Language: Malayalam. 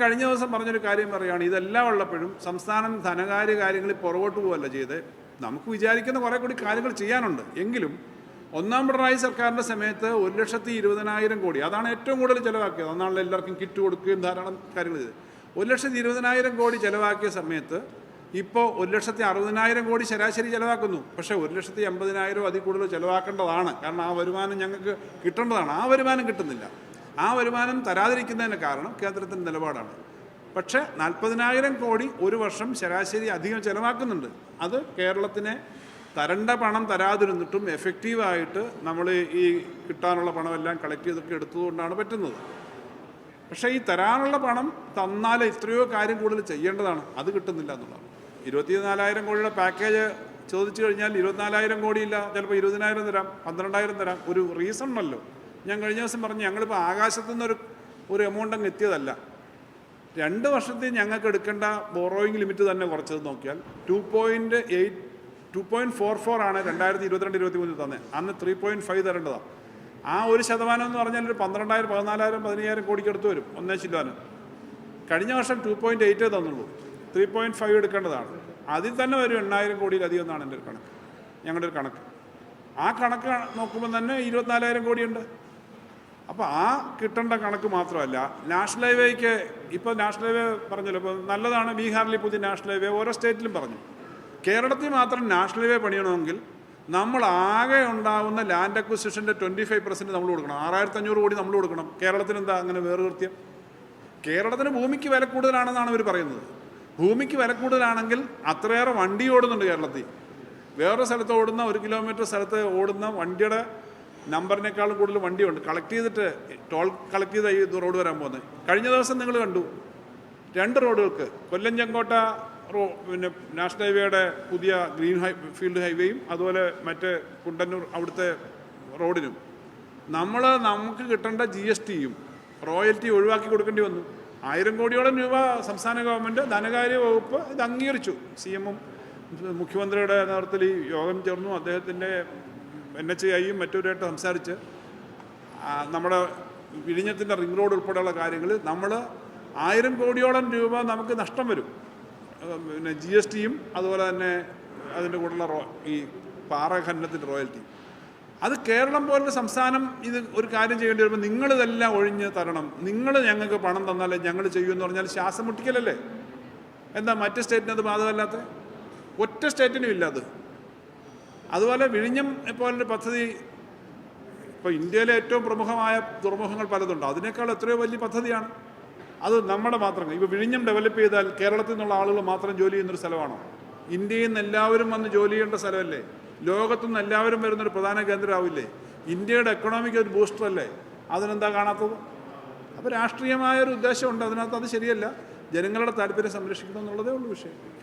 കഴിഞ്ഞ ദിവസം പറഞ്ഞൊരു കാര്യം പറയുകയാണ് ഇതെല്ലാം ഉള്ളപ്പോഴും സംസ്ഥാനം ധനകാര്യ കാര്യങ്ങളിൽ പുറകോട്ട് പോവല്ല ചെയ്ത്. നമുക്ക് വിചാരിക്കുന്ന കുറേ കൂടി കാര്യങ്ങൾ ചെയ്യാനുണ്ട്. എങ്കിലും ഒന്നാം പിണറായി സർക്കാരിന്റെ സമയത്ത് ഒരു ലക്ഷത്തി ഇരുപതിനായിരം കോടി അതാണ് ഏറ്റവും കൂടുതൽ ചിലവാക്കിയത്. അന്നാണല്ലോ എല്ലാവർക്കും കിറ്റ് കൊടുക്കുകയും ധാരാളം കാര്യങ്ങൾ ചെയ്ത് ഒരു ലക്ഷത്തി ഇരുപതിനായിരം കോടി ചിലവാക്കിയ സമയത്ത് ഇപ്പോൾ ഒരു ലക്ഷത്തി അറുപതിനായിരം കോടി ശരാശരി ചിലവാക്കുന്നു. പക്ഷേ ഒരു ലക്ഷത്തി എൺപതിനായിരം അതിൽ കൂടുതൽ ചിലവാക്കേണ്ടതാണ്. കാരണം ആ വരുമാനം ഞങ്ങൾക്ക് കിട്ടേണ്ടതാണ്. ആ വരുമാനം കിട്ടുന്നില്ല. ആ വരുമാനം തരാതിരിക്കുന്നതിന് കാരണം കേന്ദ്രത്തിന്റെ നിലപാടാണ്. പക്ഷേ നാൽപ്പതിനായിരം കോടി ഒരു വർഷം ശരാശരി അധികം ചിലവാക്കുന്നുണ്ട്. അത് കേരളത്തിനെ തരണ്ട പണം തരാതിരുന്നിട്ടും എഫക്റ്റീവായിട്ട് നമ്മൾ ഈ കിട്ടാനുള്ള പണമെല്ലാം കളക്ട് ചെയ്തൊക്കെ എടുത്തതുകൊണ്ടാണ് പറ്റുന്നത്. പക്ഷേ ഈ തരാനുള്ള പണം തന്നാൽ എത്രയോ കാര്യം കൂടുതൽ ചെയ്യേണ്ടതാണ്. അത് കിട്ടുന്നില്ല എന്നുള്ളതാണ്. ഇരുപത്തിനാലായിരം കോടിയുടെ പാക്കേജ് ചോദിച്ചു കഴിഞ്ഞാൽ ഇരുപത്തിനാലായിരം കോടിയില്ല. ചിലപ്പോൾ ഇരുപതിനായിരം തരാം പന്ത്രണ്ടായിരം തരാം. ഒരു റീസൺ ഉണ്ടല്ലോ. ഞാൻ കഴിഞ്ഞ ദിവസം പറഞ്ഞു ഞങ്ങളിപ്പോൾ ആകാശത്തു നിന്നൊരു ഒരു എമൗണ്ട് അങ്ങ് എത്തിയതല്ല. രണ്ട് വർഷത്തിൽ ഞങ്ങൾക്ക് എടുക്കേണ്ട ബോറോയിങ് ലിമിറ്റ് തന്നെ കുറച്ചത് നോക്കിയാൽ two point eight two point four four ആണ് രണ്ടായിരത്തി ഇരുപത്തിരണ്ട് ഇരുപത്തി മൂന്നിൽ തന്നെ അന്ന് ത്രീ പോയിന്റ് ഫൈവ് തരേണ്ടതാണ് ആ ഒരു ശതമാനം എന്ന് പറഞ്ഞാൽ ഒരു പന്ത്രണ്ടായിരം പതിനാലായിരം പതിനയ്യായിരം കോടിക്ക് അടുത്ത് വരും ഒന്നേ ശതമാനം കഴിഞ്ഞ വർഷം ടു പോയിന്റ് എയ്റ്റേ തന്നുള്ളൂ. ത്രീ പോയിന്റ് ഫൈവ് എടുക്കേണ്ടതാണ്. അതിൽ തന്നെ ഒരു എണ്ണായിരം കോടിയിലധികം എന്നാണ് എന്റെ ഒരു കണക്ക്. ഞങ്ങളുടെ ഒരു കണക്ക്. ആ കണക്ക് നോക്കുമ്പോൾ തന്നെ ഇരുപത്തിനാലായിരം കോടിയുണ്ട്. അപ്പോൾ ആ കിട്ടേണ്ട കണക്ക് മാത്രമല്ല നാഷണൽ ഹൈവേക്ക് ഇപ്പോൾ നാഷണൽ ഹൈവേ പറഞ്ഞല്ലോ ഇപ്പോൾ നല്ലതാണ് ബീഹാറിൽ പുതിയ നാഷണൽ ഹൈവേ ഓരോ സ്റ്റേറ്റിലും പറഞ്ഞു. കേരളത്തിൽ മാത്രം നാഷണൽ ഹൈവേ പണിയണമെങ്കിൽ നമ്മൾ ആകെ ഉണ്ടാവുന്ന ലാൻഡ് അക്വിസിഷന്റെ ട്വന്റി ഫൈവ് പെർസെന്റ് നമ്മൾ കൊടുക്കണം. ആറായിരത്തി അഞ്ഞൂറ് കോടി നമ്മൾ കൊടുക്കണം. കേരളത്തിന് എന്താ അങ്ങനെ വേറെ കൃത്യം? കേരളത്തിന് ഭൂമിക്ക് വില കൂടുതലാണെന്നാണ് അവർ പറയുന്നത്. ഭൂമിക്ക് വില കൂടുതലാണെങ്കിൽ അത്രയേറെ വണ്ടി ഓടുന്നുണ്ട് കേരളത്തിൽ. വേറെ സ്ഥലത്ത് ഓടുന്ന ഒരു കിലോമീറ്റർ സ്ഥലത്ത് ഓടുന്ന വണ്ടിയുടെ നമ്പറിനേക്കാളും കൂടുതൽ വണ്ടിയുണ്ട്. കളക്ട് ചെയ്തിട്ട് ടോൾ കളക്ട് ചെയ്ത് ഈ റോഡ് വരാൻ പോകുന്നത്. കഴിഞ്ഞ ദിവസം നിങ്ങൾ കണ്ടു. രണ്ട് റോഡുകൾക്ക് കൊല്ലം ചെങ്കോട്ട റോ പിന്നെ നാഷണൽ ഹൈവേയുടെ പുതിയ ഗ്രീൻ ഹൈ ഫീൽഡ് ഹൈവേയും അതുപോലെ മറ്റ് കുണ്ടന്നൂർ അവിടുത്തെ റോഡിനും. നമ്മൾ നമുക്ക് കിട്ടേണ്ട ജി എസ് ടിയും റോയൽറ്റി ഒഴിവാക്കി കൊടുക്കേണ്ടി വന്നു. ആയിരം കോടിയോളം രൂപ സംസ്ഥാന ഗവൺമെന്റ് ധനകാര്യ വകുപ്പ് ഇത് അംഗീകരിച്ചു. സി എമ്മും മുഖ്യമന്ത്രിയുടെ നേതൃത്വത്തിൽ യോഗം ചേർന്നു. അദ്ദേഹത്തിന്റെ എൻ എച്ച് ഐയും മറ്റൊരുമായിട്ട് സംസാരിച്ച് നമ്മുടെ വിഴിഞ്ഞത്തിന്റെ റിംഗ് റോഡ് ഉൾപ്പെടെയുള്ള കാര്യങ്ങൾ നമ്മൾ ആയിരം കോടിയോളം രൂപ നമുക്ക് നഷ്ടം വരും. പിന്നെ ജി എസ് ടിയും അതുപോലെ തന്നെ അതിന്റെ കൂടെയുള്ള റോ ഈ പാറ ഖനനത്തിന്റെ റോയൽറ്റി. അത് കേരളം പോലുള്ള സംസ്ഥാനം ഇത് ഒരു കാര്യം ചെയ്യേണ്ടി വരുമ്പോൾ നിങ്ങളിതെല്ലാം ഒഴിഞ്ഞ് തരണം. നിങ്ങൾ ഞങ്ങൾക്ക് പണം തന്നാലേ ഞങ്ങൾ ചെയ്യുമെന്ന് പറഞ്ഞാൽ ശ്വാസം മുട്ടിക്കലല്ലേ? എന്താ മറ്റ് സ്റ്റേറ്റിനത് ബാധകമല്ലാത്ത? ഒറ്റ സ്റ്റേറ്റിനും ഇല്ല അത്. അതുപോലെ വിഴിഞ്ഞം പോലൊരു പദ്ധതി ഇപ്പോൾ ഇന്ത്യയിലെ ഏറ്റവും പ്രമുഖമായ തുറമുഖങ്ങൾ പലതുണ്ട്. അതിനേക്കാൾ എത്രയോ വലിയ പദ്ധതിയാണ്. അത് നമ്മുടെ മാത്രം ഇപ്പോൾ വിഴിഞ്ഞം ഡെവലപ്പ് ചെയ്താൽ കേരളത്തിൽ നിന്നുള്ള ആളുകൾ മാത്രം ജോലി ചെയ്യുന്നൊരു സ്ഥലമാണോ? ഇന്ത്യയിൽ നിന്ന് എല്ലാവരും വന്ന് ജോലി ചെയ്യേണ്ട സ്ഥലമല്ലേ? ലോകത്തു നിന്ന് എല്ലാവരും വരുന്നൊരു പ്രധാന കേന്ദ്രമാവില്ലേ? ഇന്ത്യയുടെ എക്കണോമിക്ക് ഒരു ബൂസ്റ്റർ അല്ലേ? അതിനെന്താ കാണാത്തത്? അപ്പോൾ രാഷ്ട്രീയമായ ഒരു ഉദ്ദേശമുണ്ട്. അതിനകത്ത് അത് ശരിയല്ല. ജനങ്ങളുടെ താല്പര്യം സംരക്ഷിക്കണം എന്നുള്ളതേ ഉള്ളൂ വിഷയം.